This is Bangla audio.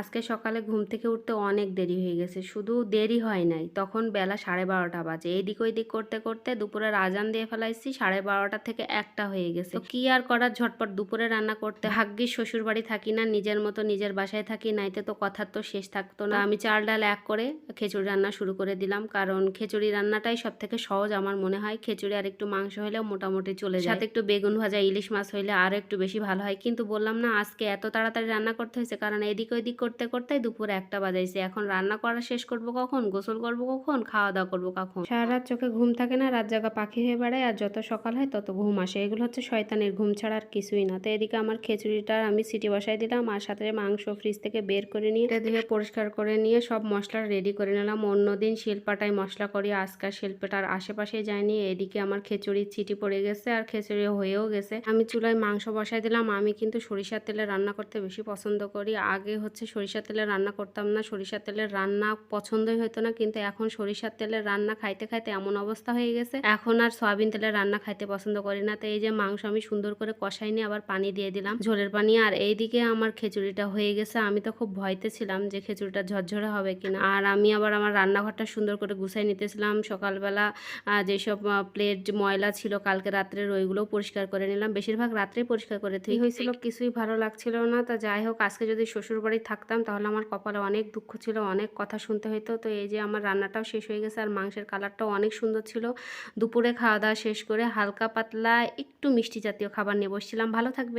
আজকে সকালে ঘুম থেকে উঠতে অনেক দেরি হয়ে গেছে, শুধু দেরি হয় নাই। তখন বেলা সাড়ে বারোটা বাজে। এইদিক ওইদিক করতে করতে দুপুরের আজান দিয়ে ফেলাইছি, সাড়ে বারোটা থেকে একটা হয়ে গেছে। কি আর করার? ঝটপট দুপুরে রান্না করতে। ভাগ্যিস শ্বশুর বাড়ি থাকি না, নিজের মতো নিজের বাসায় থাকি, নাইতে তো কথার তো শেষ থাকতো না। আমি চাল ডাল এক করে খিচুড়ি রান্না শুরু করে দিলাম, কারণ খিচুড়ি রান্নাটাই সব থেকে সহজ আমার মনে হয়। খিচুড়ি আর একটু মাংস হলেও মোটামুটি চলে যায়। সাথে একটু বেগুন ভাজা, ইলিশ মাছ হইলে আরও একটু বেশি ভালো হয়। কিন্তু বললাম না, আজকে এত তাড়াতাড়ি রান্না করতে হয়েছে, কারণ এদিক ওইদিক করতে করতে দুপুরে একটা বাজাইছে। এখন রান্না করা শেষ করব কখন? গোসল করব কখন? খাওয়া দাওয়া করব কখন? সারা রাত চোখে ঘুম থাকে না রাত জায়গা পাখি হয়ে বেড়ায় আর যত সকাল হয় তত ঘুম আসে। এগুলো হচ্ছে শয়তানের ঘুম ছাড়া আর কিছুই না। তো এদিকে আমার খিচুড়িটা আমি সিটি বসাই দিলাম আর সাথে মাংস ফ্রিজ থেকে বের করে নিয়ে এটা ধুয়ে পরিষ্কার করে নিয়ে সব মশলা রেডি করে নিলাম। অন্যদিন শিল্পাটাই মশলা করি আজকাল শিল্পটার আশেপাশে যায়নি। এদিকে আমার খিচুড়ির ছিটি পড়ে গেছে আর খিচুড়ি হয়েও গেছে। আমি চুলায় মাংস বসাই দিলাম। আমি কিন্তু সরিষার তেলে রান্না করতে বেশি পছন্দ করি। আগে হচ্ছে সরিষার তেলে রান্না করতাম না। সরিষার তেলের রান্না পছন্দই হতো না কিন্তু এখন সরিষার তেলের রান্না খাইতে খাইতে এমন অবস্থা হয়ে গেছে। এখন আর সয়াবিন তেলের রান্না খাইতে পছন্দ করি না। তো এই যে মাংস আমি সুন্দর করে কষাই নিয়ে আবার পানি দিয়ে দিলাম ঝোলের পানি। আর এইদিকে আমার খিচুড়িটা হয়ে গেছে। আমি তো খুব ভয়তে ছিলাম যে খিচুড়িটা ঝরঝরে হবে কিনা। আর আমি আবার আমার রান্নাঘরটা সুন্দর করে গুছাই নিতেছিলাম। সকালবেলা যেসব প্লেট ময়লা ছিল কালকে রাত্রের ওইগুলো পরিষ্কার করে নিলাম। বেশিরভাগ রাত্রেই পরিষ্কার করে ঠিক হয়েছিল। কিছুই ভালো লাগছিল না। তা যাই হোক আজকে যদি শ্বশুর বাড়ি থাকতাম, তাহলে আমার কপালে অনেক দুঃখ ছিল, অনেক কথা শুনতে হতো তো এই যে আমার রান্নাটাও শেষ হয়ে গেছে আর মাংসের কালারটাও অনেক সুন্দর ছিল। দুপুরে খাওয়া দাওয়া শেষ করে হালকা পাতলা একটু মিষ্টি জাতীয় খাবার নিয়ে বসছিলাম। ভালো থাকবে